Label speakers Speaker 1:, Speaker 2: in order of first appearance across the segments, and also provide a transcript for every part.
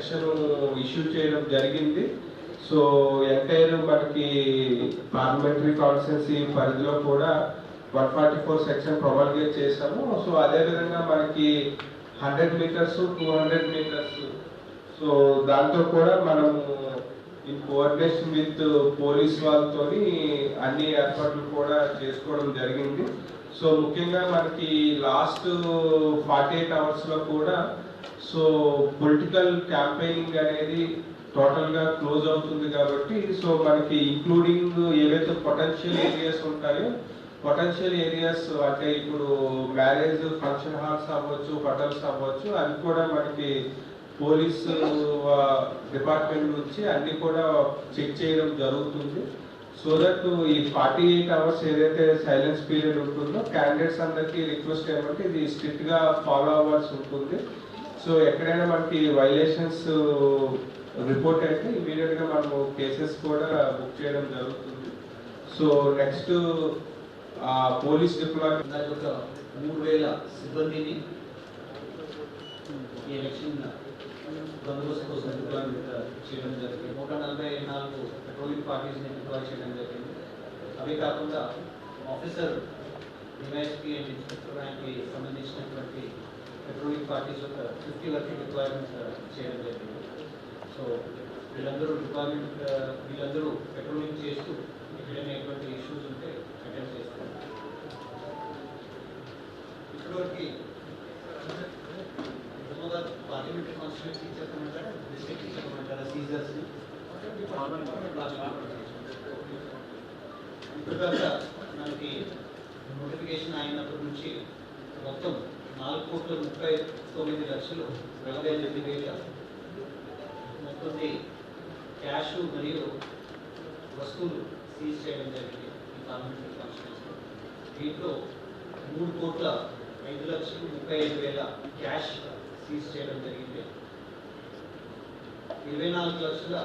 Speaker 1: Section issue చేయడం జరిగింది. So entire మనకి పార్లమెంటరీ కాన్స్టిట్యున్సీ పరిధిలో కూడా one forty four section promulgate చేశాము. సో అదేవిధంగా మనకి hundred meters two hundred meters. So దాంతో కూడా మనము ఇన్ కోఆర్డినేషన్ విత్ పోలీస్ వాళ్ళతో అన్ని ఏర్పాట్లు కూడా చేసుకోవడం జరిగింది. సో ముఖ్యంగా మనకి లాస్ట్ ఫార్టీ ఎయిట్ అవర్స్లో కూడా సో పొలిటికల్ క్యాంపెయినింగ్ అనేది టోటల్గా క్లోజ్ అవుతుంది కాబట్టి సో మనకి ఇంక్లూడింగ్ ఏవైతే పొటెన్షియల్ ఏరియాస్ ఉంటాయో పొటెన్షియల్ ఏరియాస్ అంటే ఇప్పుడు మ్యారేజ్ ఫంక్షన్ హాల్స్ అవ్వచ్చు హోటల్స్ అవ్వచ్చు అవి కూడా మనకి పోలీస్ డిపార్ట్మెంట్ నుంచి అన్ని కూడా చెక్ చేయడం జరుగుతుంది. సో దట్ ఈ ఫార్టీ ఎయిట్ అవర్స్ ఏదైతే సైలెన్స్ పీరియడ్ ఉంటుందో క్యాండిడేట్స్ అందరికీ రిక్వెస్ట్ ఏమంటే ఇది స్ట్రిక్ట్గా ఫాలో అవ్వాల్సి ఉంటుంది. సో ఎక్కడైనా మనకి వైలేషన్స్ రిపోర్ట్ uh, అయితే ఇమీడియట్గా మనము కేసెస్ కూడా బుక్ చేయడం జరుగుతుంది. సో నెక్స్ట్ పోలీస్ డిపార్ట్మెంట్
Speaker 2: దాని ఒక మూడు వేల సిబ్బందిని ఈ ఎలక్షన్ బందోబస్తు కోసం డిప్లాయ్మెంట్ uh, చేయడం జరిగింది. నూట నలభై నాలుగు పెట్రోలింగ్ పార్టీస్ని డిప్లాయ్ చేయడం జరిగింది. అవే కాకుండా ఆఫీసర్ డివైఎస్పీ అండ్ ఇన్స్పెక్టర్ ర్యాంక్కి సంబంధించినటువంటి పెట్రోలింగ్ పార్టీస్ ఒక ఫిఫ్టీ వరకు రిక్వైర్మెంట్ uh, చేయడం జరిగింది. సో వీళ్ళందరూ రిక్వైర్మెంట్ uh, వీళ్ళందరూ పెట్రోలింగ్ చేస్తూ ఎక్కడైనా ఎటువంటి ఇష్యూస్ ఉంటే అటెండ్ చేస్తారు. ఇప్పటివరకు నిజామాబాద్ పార్లమెంటరీ కాన్స్టిట్యూన్సీ చెప్పమంటారా? డిస్ట్రిక్ట్ చెప్పమంటారా? సీజర్స్ని ఇప్పటిదాకా మనకి నోటిఫికేషన్ అయినప్పటి నుంచి మొత్తం నాలుగు కోట్ల ముప్పై తొమ్మిది లక్షలు నలభై ఎనిమిది వేల మొత్తం క్యాష్ మరియు వస్తువులు సీజ్ చేయడం జరిగింది. ఈ పార్లమెంటరీ ఫంక్షన్స్ దీంట్లో మూడు కోట్ల ఐదు లక్షలు ముప్పై ఐదు వేల క్యాష్ సీజ్ చేయడం జరిగింది. ఇరవై నాలుగు లక్షల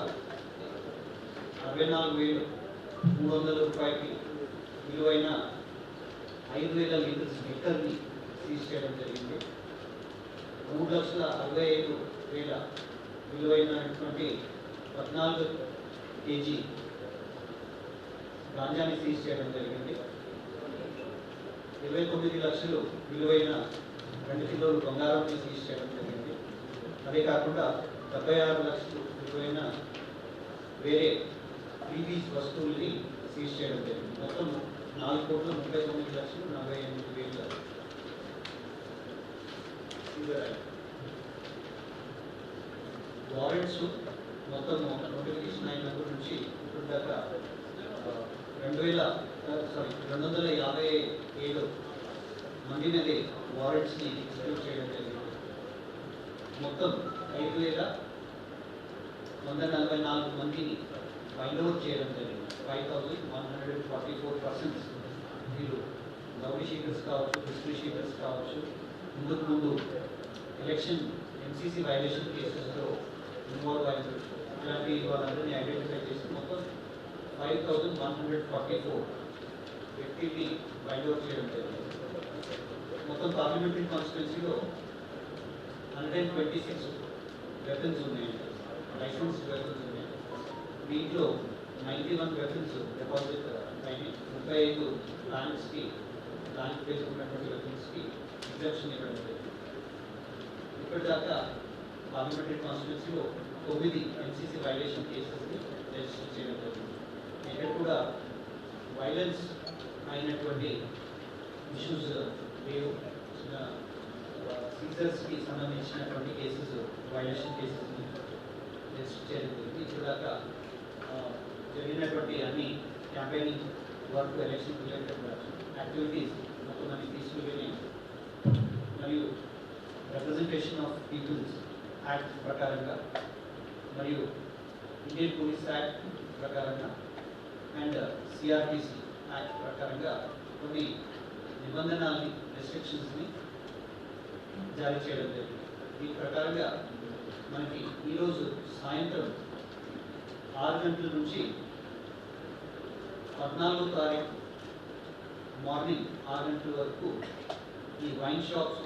Speaker 2: అరవై నాలుగు వేలు మూడు వందల రూపాయలకి విలువైన ఐదు వేల లీటర్స్ లీటర్ని సీజ్ జరిగింది. మూడు లక్షల అరవై ఐదు వేల విలువైనటువంటి పద్నాలుగు కేజీ గాంజాన్ని సీజ్ చేయడం జరిగింది. ఇరవై తొమ్మిది లక్షలు విలువైన రెండు కిలోలు బంగారాన్ని సీజ్ చేయడం జరిగింది. అదే కాకుండా డెబ్బై ఆరు లక్షలు విలువైన వేరే ప్రీవీస్ వస్తువుల్ని సీజ్ చేయడం జరిగింది. మొత్తం నాలుగు కోట్ల ముప్పై తొమ్మిది లక్షలు నలభై ఎనిమిది వేల వారెంట్స్ మొత్తం నోటిఫికేషన్ అయినప్పటి నుంచి ఇప్పుడు దాకా రెండు వేల సారీ రెండు వందల యాభై ఏడు మంది మీద వారెంట్స్ని ఎక్స్క్యూట్ చేయడం జరిగింది. మొత్తం ఐదు వేల వంద నలభై నాలుగు మందిని ఫైండ్ అవుట్ చేయడం జరిగింది. Five thousand one hundred forty four percents వీళ్ళు రౌడీ షీటర్స్ కావచ్చు హిస్టరీ షీటర్స్ కావచ్చు ముందుకు ముందు ఎలక్షన్ ఎంసీసీ వైలేషన్ కేసెస్లో ఇన్వాల్వ్ అయిన ఇలాంటి వాళ్ళందరినీ ఐడెంటిఫై చేసి మొత్తం five thousand one hundred forty four వ్యక్తిని ఫైండ్ అవుట్ చేయడం జరిగింది. మొత్తం పార్లమెంటరీ కాన్స్టిట్యున్సీలో hundred and twenty six weapons ఉన్నాయండి లైసెన్స్ వెపన్స్ ఉన్నాయి. దీంట్లో నైంటీ వన్ వెపన్స్ డిపాజిట్ అయినాయి ముప్పై ఐదు ప్లాంట్స్కి ప్లాంట్ ప్లేస్ ఉన్నటువంటి వెపన్స్కి ఎగ్జెప్షన్ ఇవ్వడం జరిగింది. ఇప్పటిదాకా పార్లమెంటరీ కాన్స్టిట్యూన్సీలో తొమ్మిది ఎన్సీసీ వైలేషన్ కేసెస్ని రిజిస్టర్ చేయడం జరిగింది. ఇక్కడ కూడా వైలెన్స్ అయినటువంటి ఇష్యూస్ లేవు చిన్న సీజర్స్కి సంబంధించినటువంటి కేసెస్ వైలేషన్ కేసెస్ని రిజిస్టర్ చేయడం జరిగింది. ఇప్పటిదాకా జరిగినటువంటి అన్ని campaigning work election related activities మొత్తం అన్ని తీసుకుని మరియు రిప్రజెంటేషన్ ఆఫ్ పీపుల్స్ యాక్ట్ ప్రకారంగా మరియు ఇండియన్ పోలీస్ యాక్ట్ ప్రకారంగా అండ్ సిఆర్పిసి యాక్ట్ ప్రకారంగా కొన్ని నిబంధనల్ని రెస్ట్రిక్షన్స్ని జారీ చేయడం జరిగింది. దీని ప్రకారంగా మనకి ఈరోజు సాయంత్రం ఆరు గంటల నుంచి పద్నాలుగో తారీఖు మార్నింగ్ ఆరు గంటల వరకు ఈ wine shops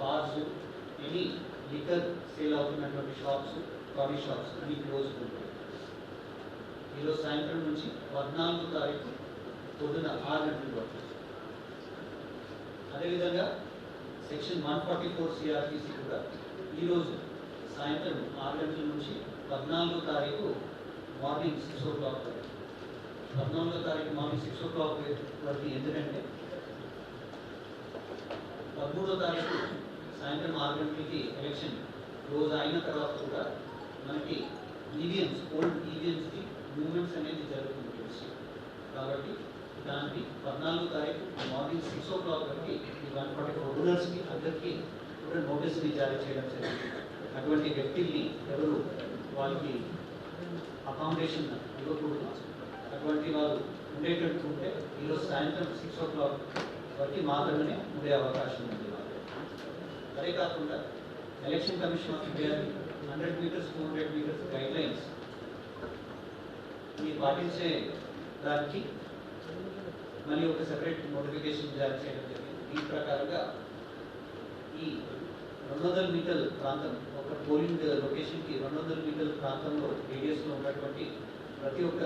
Speaker 2: bars any liquor sale అవుతున్నటువంటి షాప్స్ కాఫీ షాప్స్ అన్ని క్లోజ్ ఉంటాయి. ఈరోజు సాయంత్రం నుంచి పద్నాలుగు తారీఖు పొద్దున ఆరు గంటల వరకు అదేవిధంగా section one forty four CRTC కూడా ఈరోజు సాయంత్రం ఆరు గంటల నుంచి పద్నాలుగో తారీఖు మార్నింగ్ సిక్స్ ఓ క్లాక్ వరకు. పద్నాలుగో తారీఖు మార్నింగ్ సిక్స్ ఓ క్లాక్ వరకు ఎందుకంటే పదమూడో తారీఖు సాయంత్రం ఆరు గంటలకి ఎలక్షన్ రోజు అయిన తర్వాత కూడా మనకి ఈవీఎంస్ ఓల్డ్ ఈవీఎంస్కి మూమెంట్స్ అనేది జరుగుతుంది కాబట్టి దానికి పద్నాలుగు తారీఖు మార్నింగ్ సిక్స్ ఓ క్లాక్ వరకు ఈ వన్ ఫార్టీ అందరికీ కూడా నోటీస్ని జారీ చేయడం జరిగింది. అటువంటి వ్యక్తుల్ని ఎవరు? వాళ్ళకి అకామిడేషన్ ఇవ్వకూడదు. అటువంటి వారు ఉండేటట్టు ఉంటే ఈరోజు సాయంత్రం సిక్స్ ఓ క్లాక్ వరకు మాత్రమే ఉండే అవకాశం ఉంది. అదే కాకుండా election commission of India hundred meters two hundred meters guidelines ఈ పాటించే దానికి మళ్ళీ ఒక సెపరేట్ నోటిఫికేషన్ జారీ చేయడం జరిగింది. ఈ ప్రకారంగా ఈ రెండు వందల మీటర్ల ప్రాంతం ఒక పోలింగ్ లొకేషన్కి రెండు వందల మీటర్ల ప్రాంతంలో రేడియస్లో ఉన్నటువంటి ప్రతి ఒక్క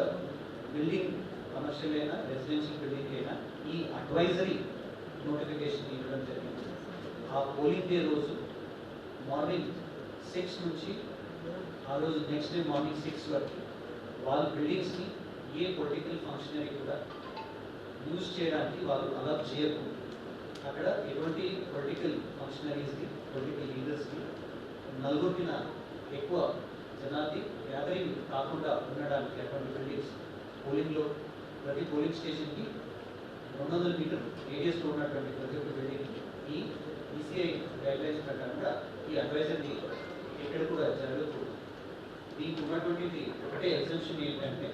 Speaker 2: బిల్డింగ్ కమర్షియల్ అయినా రెసిడెన్షియల్ బిల్డింగ్ అయినా ఈ అడ్వైజరీ నోటిఫికేషన్ ఇవ్వడం జరిగింది. ఆ పోలింగ్ డే రోజు మార్నింగ్ సిక్స్ నుంచి ఆ రోజు నెక్స్ట్ డే మార్నింగ్ సిక్స్ వరకు వాళ్ళ బిల్డింగ్స్ని ఏ పొలిటికల్ ఫంక్షనరీ కూడా యూజ్ చేయడానికి వాళ్ళు అలా చేయకూడదు అక్కడ ఎటువంటి పొలిటికల్ ఫంక్షనరీస్కి పొలిటికల్ లీడర్స్కి నలుగురికిన ఎక్కువ జనాన్ని గ్యాదరింగ్ కాకుండా ఉండడానికి అటువంటి బిల్డింగ్స్ పోలింగ్లో ప్రతి పోలింగ్ స్టేషన్కి రెండు వందల మీటర్ రేడియస్లో ఉన్నటువంటి ప్రతి ఒక్క బిల్డింగ్ ఈ ఈసీఐ గైడ్లైన్స్ ప్రకారంగా ఈ అడ్వైజర్ని ఎక్కడ కూడా జరగకూడదు. దీనికి ఉన్నటువంటిది ఒకటే ఎగ్జంప్షన్ ఏంటంటే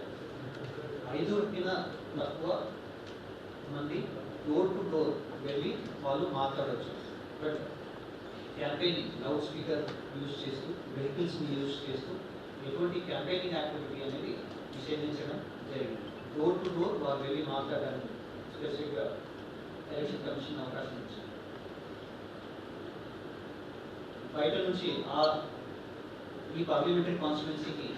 Speaker 2: ఐదుగురికిన తక్కువ మంది డోర్ టు డోర్ వెళ్ళి వాళ్ళు మాట్లాడవచ్చు but campaigning loud speaker use చేస్తూ వెహికల్స్ని యూజ్ చేస్తూ ఎటువంటి క్యాంపెయినింగ్ యాక్టివిటీ అనేది నిషేధించడం జరిగింది. డోర్ టు డోర్ వాళ్ళు వెళ్ళి మాట్లాడడానికి స్పెసిఫిక్గా ఎలక్షన్ కమిషన్ అవకాశం ఇచ్చింది. బయట నుంచి ఆ ఈ పార్లమెంటరీ కాన్స్టిట్యున్సీకి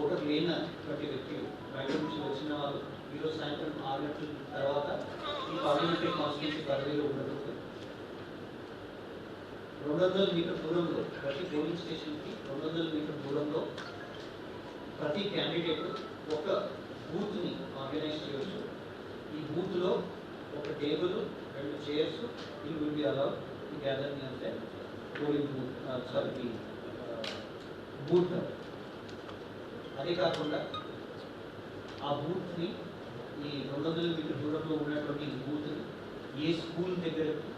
Speaker 2: ఓటర్ లేనటువంటి వ్యక్తులు బయట నుంచి వచ్చిన వారు ఈరోజు సాయంత్రం ఆరు గంటల తర్వాత ఈ పార్లమెంటరీ కాన్స్టిట్యున్సీ పరిధిలో ఉండదు రెండు వందల మీటర్ దూరంలో ప్రతి పోలింగ్ స్టేషన్కి రెండు వందల మీటర్ దూరంలో ప్రతి క్యాండిడేట్ ఒక బూత్ని ఆర్గనైజ్ చేయవచ్చు. ఈ బూత్లో ఒక టేబుల్ రెండు చైర్స్ ఇవి విల్ బి అలౌడ్ గ్యాదర్ అంటే పోలింగ్ బూత్ సారీ బూత్ అదే కాకుండా ఆ బూత్ని ఈ రెండు వందల మీటర్ దూరంలో ఉన్నటువంటి ఈ బూత్ని ఏ స్కూల్ దగ్గరకి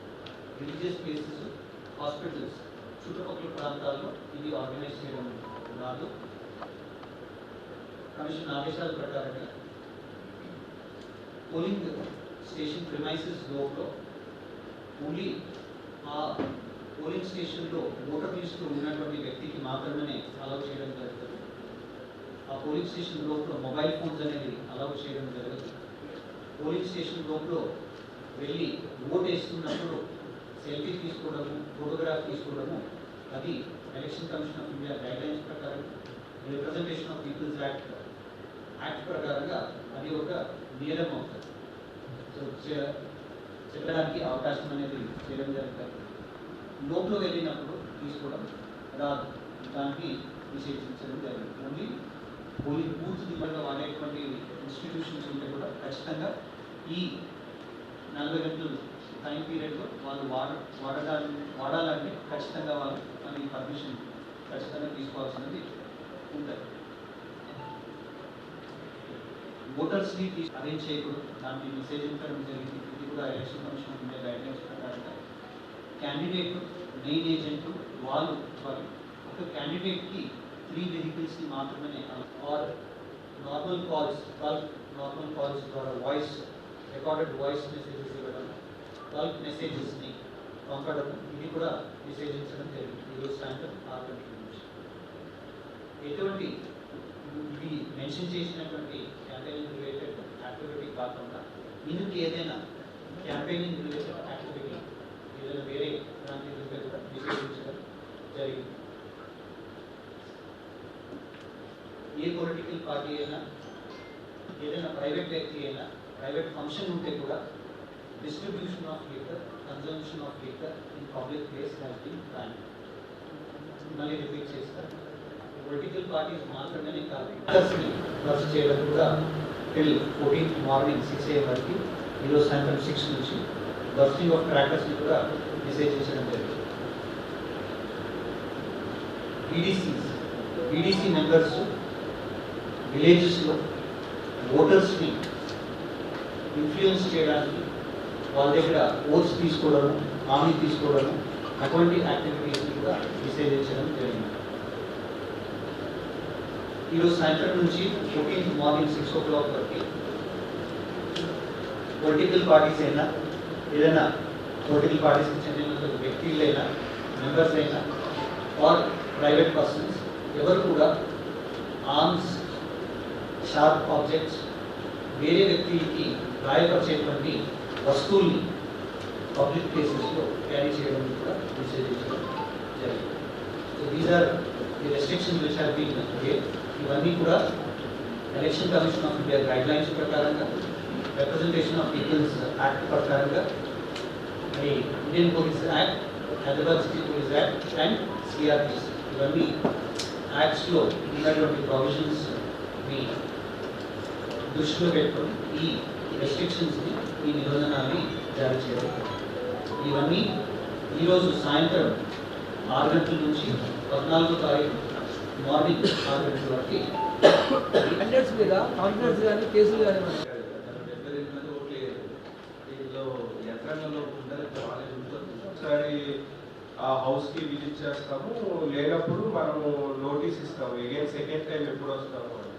Speaker 2: రిలీజియస్ ప్లేసెస్ హాస్పిటల్స్ చుట్టుపక్కల ప్రాంతాల్లో ఇది ఆర్గనైజ్ చేయడం రాదు కమిషన్ ఆదేశాల ప్రకారంగా పోలింగ్ స్టేషన్ ప్రిమైసెస్ లోపల ఓన్లీ ఆ పోలింగ్ స్టేషన్లో ఓటర్ లిస్టు ఉన్నటువంటి వ్యక్తికి మాత్రమే అలౌ చేయడం జరుగుతుంది. ఆ పోలింగ్ స్టేషన్ లోపల మొబైల్ ఫోన్స్ అనేది అలౌ చేయడం జరుగుతుంది. పోలింగ్ స్టేషన్ లోపల వెళ్ళి ఓట్ వేస్తున్నప్పుడు సెల్ఫీ తీసుకోవడము ఫోటోగ్రాఫ్ తీసుకోవడము అది election commission of India guidelines ప్రకారం representation of peoples act act ప్రకారంగా అది ఒక నియమం. అవుతుంది సో చెప్పడానికి అవకాశం అనేది చేయడం జరుగుతుంది. లోపల వెళ్ళినప్పుడు తీసుకోవడం రాదు. దానికి విశేషించడం జరిగింది. ఓన్లీ పోలింగ్ బూత్ దిగుబడిగా వాడేటువంటి ఇన్స్టిట్యూషన్స్ ఉంటే కూడా ఖచ్చితంగా ఈ నలభై గంటలు టైం పీరియడ్లో వాళ్ళు వాడ వాడడానికి వాడాలంటే ఖచ్చితంగా వాళ్ళు మనకి పర్మిషన్ ఖచ్చితంగా తీసుకోవాల్సినది ఉంటుంది. ఓటర్స్ని అరేంజ్ చేయకూడదు. దానికి మెసేజ్ ఇవ్వడం జరిగింది. ఇది కూడా ఎలక్షన్ కమిషన్ ఉండే గైడ్లైన్స్ ప్రకారంగా. క్యాండిడేట్ మెయిన్ ఏజెంట్ వాళ్ళు సారీ ఒక క్యాండిడేట్కి త్రీ వెహికల్స్కి మాత్రమే or normal calls call normal calls ద్వారా వాయిస్ రికార్డెడ్ వాయిస్ మెసేజెస్ ఇవ్వడం కాల్ మెసేజెస్ని పంపడం ఇది కూడా నిషేధించడం జరిగింది. ఈరోజు సాయంత్రం ఆరు గంటల నుంచి. ఎటువంటి ఇది మెన్షన్ చేసినటువంటి క్యాంపెయినింగ్ రిలేటెడ్ యాక్టివిటీ కాకుండా ఇందుకు ఏదైనా క్యాంపెయినింగ్ రిలేటెడ్ యాక్టివిటీ ఏదైనా వేరే దానికి ఉంటే కూడా నిషేధించడం జరిగింది. ఏ పొలిటికల్ పార్టీ అయినా ఏదైనా ప్రైవేట్ వ్యక్తి అయినా ప్రైవేట్ ఫంక్షన్ ఉంటే కూడా distribution of liter consumption of liter in public place has been ban మళ్ళీ రిపీట్ చేస్తారు పొలిటికల్ పార్టీస్ మాత్రమే కాదు వర్కర్స్ని చేయడం కూడా till fourteenth morning six A వరకు ఈరోజు సాయంత్రం సిక్స్ నుంచి బర్స్టింగ్ ఆఫ్ క్రాకర్స్ని కూడా డిసైడ్ చేసడం జరిగింది బీడీసీస్ బీడీసీ మెంబర్స్ విలేజెస్లో ఓటర్స్ని ఇన్ఫ్లుయెన్స్ చేయడానికి వాళ్ళ దగ్గర ఓట్స్ తీసుకోవడం హామీ తీసుకోవడం అటువంటి యాక్టివిటీస్ని కూడా డిసైడ్ చేయడం జరిగింది ఈరోజు సాయంత్రం నుంచి fourteenth morning six o'clock వరకు పొలిటికల్ పార్టీస్ అయినా ఏదైనా పొలిటికల్ పార్టీస్కి చెందిన వ్యక్తులైనా మెంబర్స్ అయినా ఆర్ ప్రైవేట్ పర్సన్స్ ఎవరు కూడా ఆర్మ్స్ షార్ప్ ఆబ్జెక్ట్స్ వేరే వ్యక్తికి గాయపరిచేటువంటి వస్తువుల్ని పబ్లిక్ ప్లేసెస్లో క్యారీ చేయడం కూడా డిసైడ్ చేయడం జరిగింది so these are the restrictions which have been ఇవన్నీ కూడా election commission of India guidelines ప్రకారంగా రిప్రజెంటేషన్ ఆఫ్ పీపుల్స్ యాక్ట్ ప్రకారంగా మరి Indian police act Hyderabad city police act and CRPC ఇవన్నీ యాక్ట్స్లో ఉన్నటువంటి ప్రొవిజన్స్ని దృష్టిలో పెట్టుకొని ఈ రెస్ట్రిక్షన్స్ని ఈ నిబంధనల్ని జారీ చేయడం ఇవన్నీ ఈరోజు సాయంత్రం ఆరు గంటల నుంచి పద్నాలుగో తారీఖు మార్నింగ్ ఆరు గంటల వరకు
Speaker 3: మీద కాంప్లైంట్స్ కానీ కేసులు కానీ ఉన్నాయి.
Speaker 1: డెబ్బై రెండు మంది ఓట్లు వేయరు. దీనిలో యంత్రాంగంలో ఉండాలి చాలా ఉంటుంది. ఒకసారి ఆ హౌస్కి విజిట్ చేస్తాము లేనప్పుడు మనము నోటీస్ ఇస్తాము. అగైన్ సెకండ్ టైం ఎప్పుడు వస్తాము అని.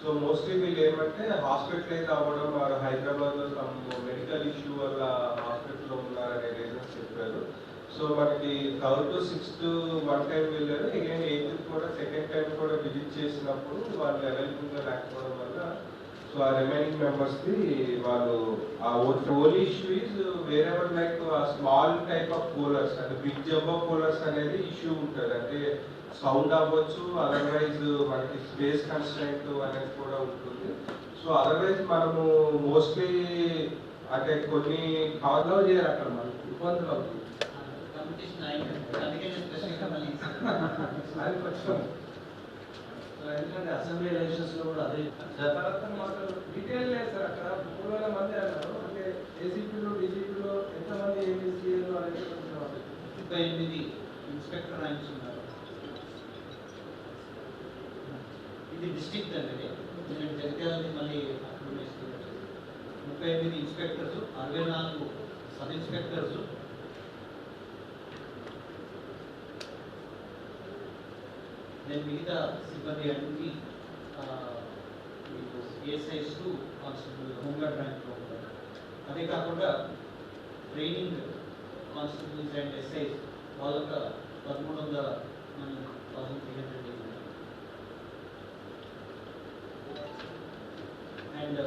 Speaker 1: సో మోస్ట్లీ వీళ్ళు ఏమంటే హాస్పిటలైజ్ అవ్వడం వారు హైదరాబాద్లో సమ్ మెడికల్ ఇష్యూ వల్ల హాస్పిటల్లో ఉన్నారనే రీజన్స్ చెప్పారు. సో మనకి third to sixth one time వెళ్ళారు. అగైన్ ఎయిత్ కూడా సెకండ్ టైం కూడా విజిట్ చేసినప్పుడు వాళ్ళు అవైలబుల్గా లేకపోవడం సో ఆ రిమైనింగ్ మెంబర్స్ ది వాళ్ళు ఆ only issue is wherever like ఆ స్మాల్ టైప్ ఆఫ్ కూలర్స్ అంటే బిగ్ జంబో కూలర్స్ అనేది ఇష్యూ ఉంటుంది. అంటే సౌండ్ అవ్వచ్చు అదర్వైజ్ మనకి స్పేస్ కన్స్టెంట్ అనేది కూడా ఉంటుంది. సో అదర్వైజ్ మనము మోస్ట్లీ అంటే కొన్ని కాల్లో చేయరు అక్కడ మనకి ఇబ్బందులు అవుతుంది అది కొంచెం
Speaker 2: ఎందుకంటే అసెంబ్లీ ఎలక్షన్స్లో కూడా అదే
Speaker 4: తర్వాత మాకు డీటెయిల్ లేదు సార్ అక్కడ మూడు వేల మంది అన్నారు అంటే ఏసీపీలు డీజీపీలు ఎంతమంది ఏంటి సీఎలు అనేది
Speaker 2: ముప్పై ఎనిమిది ఇన్స్పెక్టర్ ర్యాంక్స్ ఉన్నారు ఇది డిస్ట్రిక్ట్ అండి. నేను జగిత్యాలని మళ్ళీ. ముప్పై ఎనిమిది ఇన్స్పెక్టర్స్ అరవై నాలుగు సబ్ ఇన్స్పెక్టర్స్ నేను మిగతా సిబ్బంది అన్ని ఆ, మీకు ASIs to constable home guard ర్యాంక్లో ఉంటారు అదే కాకుండా ట్రైనింగ్ కానిస్టేబుల్స్ అండ్ ఎస్ఐస్ వాళ్ళొక పదమూడు వందల మంది thousand three hundred and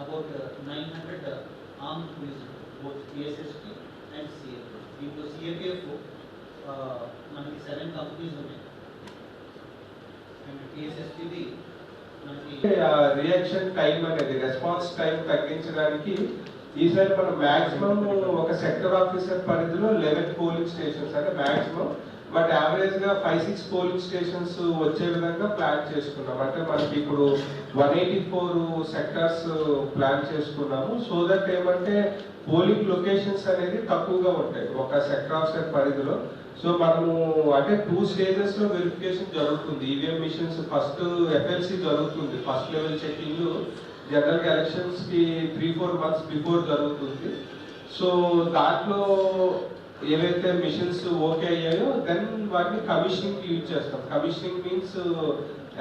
Speaker 2: about nine hundred arm police both PSSP and CF దీంట్లో సిఎపిఎఫ్ మనకి సెవెన్ కంపెనీస్ ఉన్నాయి. అండ్ మనకి
Speaker 1: రియాక్షన్ టైం అనేది రెస్పాన్స్ టైం తగ్గించడానికి ఈసారి మనం మాక్సిమం ఒక సెక్టర్ ఆఫీసర్ పరిధిలో లెవెన్ పోలింగ్ స్టేషన్స్ అంటే మాక్సిమం బట్ యావరేజ్గా ఫైవ్ సిక్స్ పోలింగ్ స్టేషన్స్ వచ్చే విధంగా ప్లాన్ చేసుకున్నాం. అంటే మనకి ఇప్పుడు one eighty four sectors plan చేసుకున్నాము. సో దట్ ఏమంటే పోలింగ్ లొకేషన్స్ అనేది తక్కువగా ఉంటాయి ఒక సెక్టర్ ఆఫీసర్ పరిధిలో. సో మనము అంటే టూ స్టేజెస్లో వెరిఫికేషన్ జరుగుతుంది. ఈవీఎం మిషన్స్ ఫస్ట్ ఎఫ్ఎల్సి జరుగుతుంది. ఫస్ట్ లెవెల్ చెకింగ్ జనరల్ ఎలక్షన్స్కి త్రీ ఫోర్ మంత్స్ బిఫోర్ జరుగుతుంది. సో దాంట్లో ఏవైతే మిషన్స్ ఓకే అయ్యాయో దెన్ వాటిని కమిషనింగ్ యూజ్ చేస్తాం. Commissioning means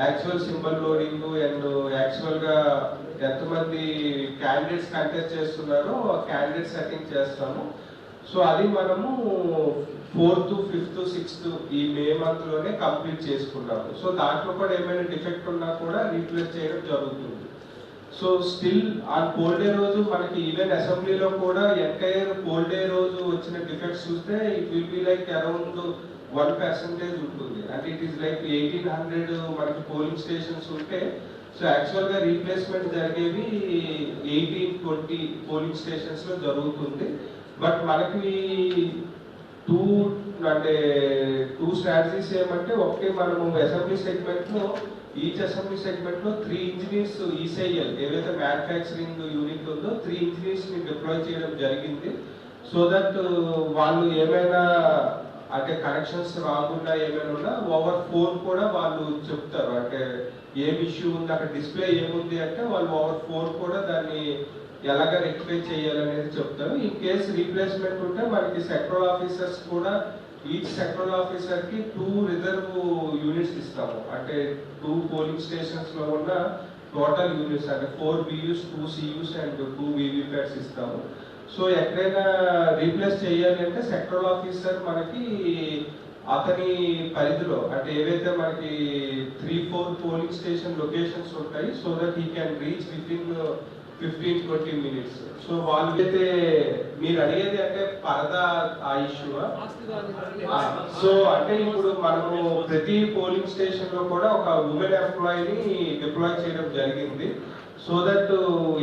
Speaker 1: actual symbol loading and యాక్చువల్గా ఎంతమంది క్యాండిడేట్స్ కంటెస్ట్ చేస్తున్నారో క్యాండిడేట్ సెట్టింగ్ చేస్తాము. సో అది మనము ఫోర్త్ ఫిఫ్త్ సిక్స్త్ ఈ మే మంత్లోనే కంప్లీట్ చేసుకున్నాము. సో దాంట్లో కూడా ఏమైనా డిఫెక్ట్ ఉన్నా కూడా రీప్లేస్ చేయడం జరుగుతుంది. సో స్టిల్ ఆ పోల్ డే రోజు మనకి ఈవెన్ అసెంబ్లీలో కూడా ఎంటైర్ పోల్ డే రోజు వచ్చిన డిఫెక్ట్స్ చూస్తే it will be like around one percentage ఉంటుంది. అంటే it is like eighteen hundred మనకి పోలింగ్ స్టేషన్స్ ఉంటే సో యాక్చువల్గా రీప్లేస్మెంట్ జరిగేవి ఎయిటీన్ ట్వంటీ పోలింగ్ స్టేషన్స్లో జరుగుతుంది. బట్ మనకి టూ అంటే టూ స్ట్రాటజీస్ ఏమంటే ఒకటి మనము అసెంబ్లీ సెగ్మెంట్లో ఈచ్ అసెంబ్లీ సెగ్మెంట్లో త్రీ ఇంజనీర్స్ ఈసీఐఎల్ ఏదైతే మ్యానుఫ్యాక్చరింగ్ యూనిట్ ఉందో త్రీ ఇంజనీర్స్ని డిప్లాయ్ చేయడం జరిగింది. సో దట్ uh, వాళ్ళు ఏమైనా అంటే కనెక్షన్స్ రాకుండా ఏమైనా ఉన్నా ఓవర్ ఫోన్ కూడా వాళ్ళు చెప్తారు. అంటే ఏం ఇష్యూ ఉంది అక్కడ డిస్ప్లే ఏముంది అంటే వాళ్ళు ఓవర్ ఫోన్ కూడా దాన్ని ఎలాగ రెక్టిఫై చేయాలనేది చెప్తారు. ఇన్ కేస్ రీప్లేస్మెంట్ ఉంటే మనకి సెక్టరల్ ఆఫీసర్స్ కూడా ఈచ్ సెక్టరల్ ఆఫీసర్కి టూ రిజర్వ్ యూనిట్స్ ఇస్తాము. అంటే టూ పోలింగ్ స్టేషన్స్లో ఉన్న టోటల్ యూనిట్స్ అంటే four BUs two CUs and two VVPATs ఇస్తాము. సో ఎక్కడైనా రీప్లేస్ చేయాలి అంటే సెక్టరల్ ఆఫీసర్ మనకి అతని పరిధిలో అంటే ఏవైతే మనకి three four polling station locations ఉంటాయి so that he can reach within fifteen twenty minutes so వాళ్ళు అయితే మీరు అడిగేది అంటే పరదా ఆ ఇష్యూ సో అంటే ఇప్పుడు మనము ప్రతి పోలింగ్ స్టేషన్లో కూడా ఒక ఉమెన్ ఎంప్లాయీని డిప్లాయ్ చేయడం జరిగింది. సో దట్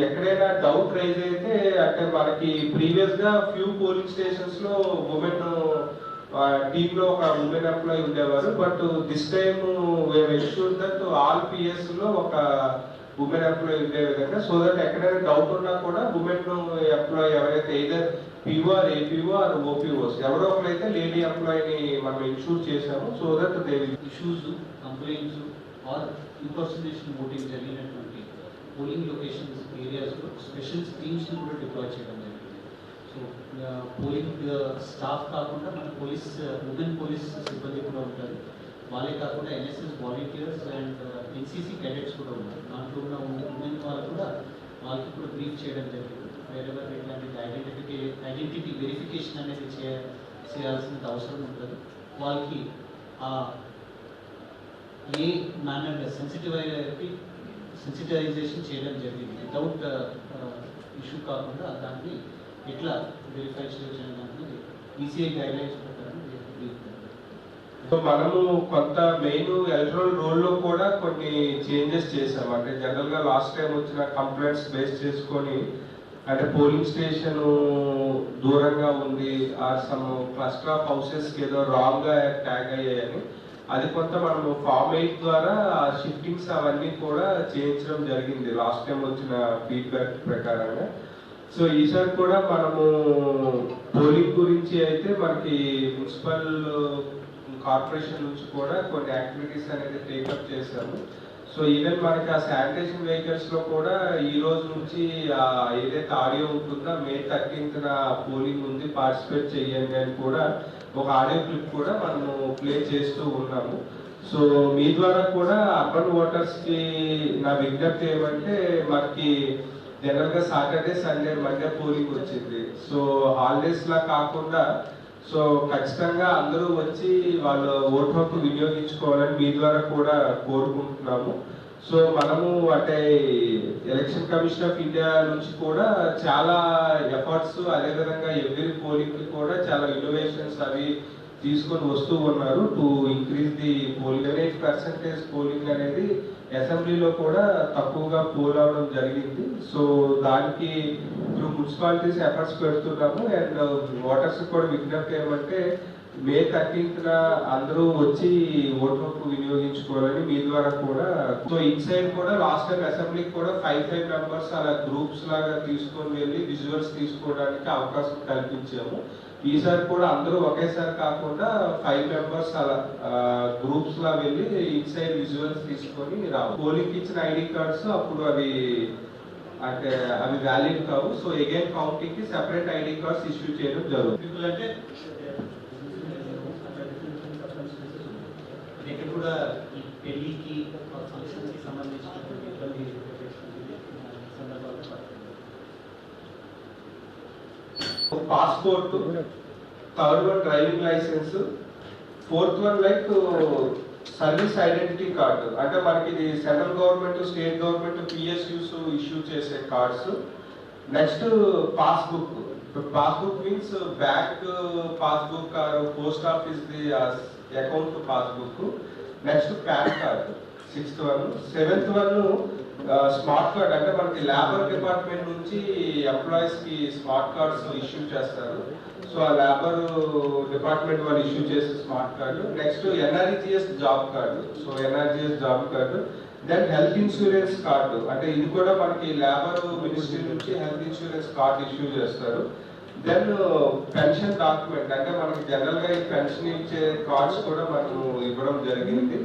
Speaker 1: ఎక్కడైనా డౌట్ రైజ్ అయితే అంటే మనకి ప్రీవియస్గా ఫ్యూ పోలింగ్ స్టేషన్స్లో ఉమెన్ టీమ్లో ఒక ఉమెన్ ఎంప్లాయీ ఉండేవారు. But this time ensure that all పిఎస్లో ఒక ఉమెన్ ఎంప్లాయీ ఉండే విధంగా సో దట్ ఎక్కడైనా డౌట్ ఉన్నా కూడా ఉమెన్ ఎంప్లాయీ ఎవరైతే either PO or APO or OPOs ఎవరో ఒకరైతే లేడీ ఎంప్లాయీని మనం ఇన్షూర్ చేశాము so that they
Speaker 2: issues complaints or impersonation voting జరిగినటువంటి పోలింగ్ లొకేషన్స్ ఏరియాస్లో స్పెషల్ టీమ్స్ని కూడా డిప్లాయ్ చేయడం జరిగింది. సో పోలింగ్ స్టాఫ్ కాకుండా మన పోలీస్ ఉమెన్ పోలీస్ సిబ్బంది కూడా ఉంటారు. వాళ్ళే కాకుండా NSS volunteers and NCC cadets కూడా ఉన్నారు. దాంట్లో ఉన్న ఉమెన్ వాళ్ళు కూడా వాళ్ళకి కూడా బ్రీఫ్ చేయడం జరిగింది. వేరే ఇట్లాంటి ఐడెంటిఫికే ఐడెంటిటీ వెరిఫికేషన్ అనేది చే చేయాల్సిన అవసరం ఉంటుంది వాళ్ళకి ఆ ఏ మేనర్ సెన్సిటివ్ సెన్సిటైజేషన్ చేయడం జరిగింది. వితౌట్ ఇష్యూ uh, uh, కాకుండా దాన్ని ఎట్లా వెరిఫై చేయొచ్చు అనేది ఈసీఐ గైడ్లైన్స్ ప్రకారం brief
Speaker 1: సో మనము కొంత మెయిన్ ఎలక్ట్రల్ రోల్లో కూడా కొన్ని చేంజెస్ చేసాం అంటే జనరల్గా లాస్ట్ టైం వచ్చిన కంప్లైంట్స్ బేస్ చేసుకొని అంటే పోలింగ్ స్టేషన్ దూరంగా ఉంది ఆ సమ్ క్లస్టర్ ఆఫ్ హౌసెస్ ఏదో రాంగ్గా ట్యాగ్ అయ్యాయని అది కొంత మనము ఫామ్ ఎయిట్ ద్వారా షిఫ్టింగ్స్ అవన్నీ కూడా చేయించడం జరిగింది. లాస్ట్ టైం వచ్చిన ఫీడ్బ్యాక్ ప్రకారంగా. సో ఈసారి కూడా మనము పోలింగ్ గురించి అయితే మనకి మున్సిపల్ కార్పొరేషన్ నుంచి కూడా కొన్ని యాక్టివిటీస్ అనేది టేకప్ చేశాము. సో ఈవెన్ మనకి ఆ శానిటేషన్ వెహికల్స్లో కూడా ఈ రోజు నుంచి ఏదైతే ఆడియో ఉంటుందో మే థర్టీన్త్ పోలింగ్ ఉంది పార్టిసిపేట్ చేయండి అని కూడా ఒక ఆడియో క్లిప్ కూడా మనము ప్లే చేస్తూ ఉన్నాము. సో మీ ద్వారా కూడా అర్బన్ ఓటర్స్కి నా విజ్ఞప్తి ఏమంటే మనకి జనరల్గా సాటర్డే సండే మండే పోలింగ్ వచ్చింది. సో హాలిడేస్ లా కాకుండా సో ఖచ్చితంగా అందరూ వచ్చి వాళ్ళ ఓటు హక్కు వినియోగించుకోవాలని మీ ద్వారా కూడా కోరుకుంటున్నాము. సో మనము అంటే ఎలక్షన్ కమిషన్ ఆఫ్ ఇండియా నుంచి కూడా చాలా ఎఫర్ట్స్ అదేవిధంగా ఎవ్రీ పోలింగ్ కూడా చాలా ఇన్నోవేషన్స్ అవి తీసుకొని వస్తూ ఉన్నారు. టు ఇంక్రీజ్ ది పోలింగ్ అనేది పర్సెంటేజ్ పోలింగ్ అనేది అసెంబ్లీలో కూడా తక్కువగా పోల్ అవడం జరిగింది. సో దానికి ఇప్పుడు మున్సిపాలిటీస్ ఎఫర్ట్స్ పెడుతున్నాము. అండ్ ఓటర్స్ కూడా విజ్ఞప్తి ఏమంటే మే థర్టీన్త్న అందరూ వచ్చి ఓటు హక్కు వినియోగించుకోవాలని మీ ద్వారా కూడా సో ఇన్సైడ్ కూడా లాస్ట్ టైం అసెంబ్లీకి కూడా ఫైవ్ ఫైవ్ మెంబర్స్ అలా గ్రూప్స్ లాగా తీసుకొని వెళ్ళి విజువల్స్ తీసుకోవడానికి అవకాశం కల్పించాము. ఈసారి కూడా అందరూ ఒకేసారి కాకుండా ఫైవ్ మెంబర్స్ అలా గ్రూప్స్ లా వెళ్ళి ఇన్సైడ్ విజువల్స్ తీసుకొని రావు పోలింగ్ ఇచ్చిన ఐడి కార్డ్స్ అప్పుడు అవి అంటే అవి వ్యాలిడ్ కావు. సో అగైన్ కౌంటింగ్కి సెపరేట్ ఐడి కార్డ్స్ ఇష్యూ చేయడం జరుగుతుంది.
Speaker 2: పీపుల్ అంటే ఇక్కడ కూడా ఈ పెళ్ళికి ఫంక్షన్స్ సంబంధించినటువంటి ఇబ్బంది
Speaker 1: passport third one driving licence fourth one like service identity card. అంటే మనకి ఇది central government state government PSUs issue చేసే cards. Next passbook. Passbook means bank passbook or post office the account passbook. Next PAN card. Sixth one. Seventh one smart card అంటే మనకి labour department నుంచి ఎంప్లాయీస్కి smart cards issue చేస్తారు. So ఆ labour department వాళ్ళు issue చేసే smart card next NRGS job card so NRGS job card then health insurance card అంటే ఇది కూడా మనకి లేబర్ మినిస్ట్రీ నుంచి హెల్త్ ఇన్సూరెన్స్ కార్డు ఇష్యూ చేస్తారు. దెన్ పెన్షన్ డాక్యుమెంట్ అంటే మనకి జనరల్గా ఈ పెన్షన్ ఇచ్చే కార్డ్స్ కూడా మనము ఇవ్వడం జరిగింది.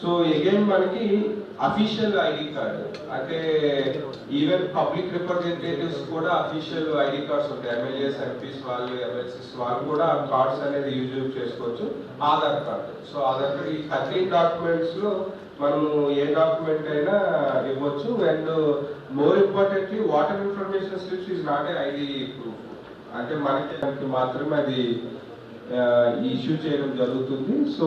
Speaker 1: సో అగైన్ మనకి అఫీషియల్ ఐడి కార్డు అంటే ఈవెన్ పబ్లిక్ రిప్రజెంటేటివ్స్ కూడా అఫీషియల్ ఐడి కార్డ్స్ ఉంటాయి. ఎమ్మెల్యేస్ ఎంపీస్ వాళ్ళు ఎమ్మెల్సీస్ వాళ్ళు కూడా కార్డ్స్ అనేది యూజ్ చేసుకోవచ్చు. Aadhaar card so Aadhaar card ఈ థర్టీన్ డాక్యుమెంట్స్లో మనము ఏ డాక్యుమెంట్ అయినా ఇవ్వచ్చు. And more importantly voter information slips is not a ID proof అంటే మనకి మాత్రమే అది ఇష్యూ చేయడం జరుగుతుంది. సో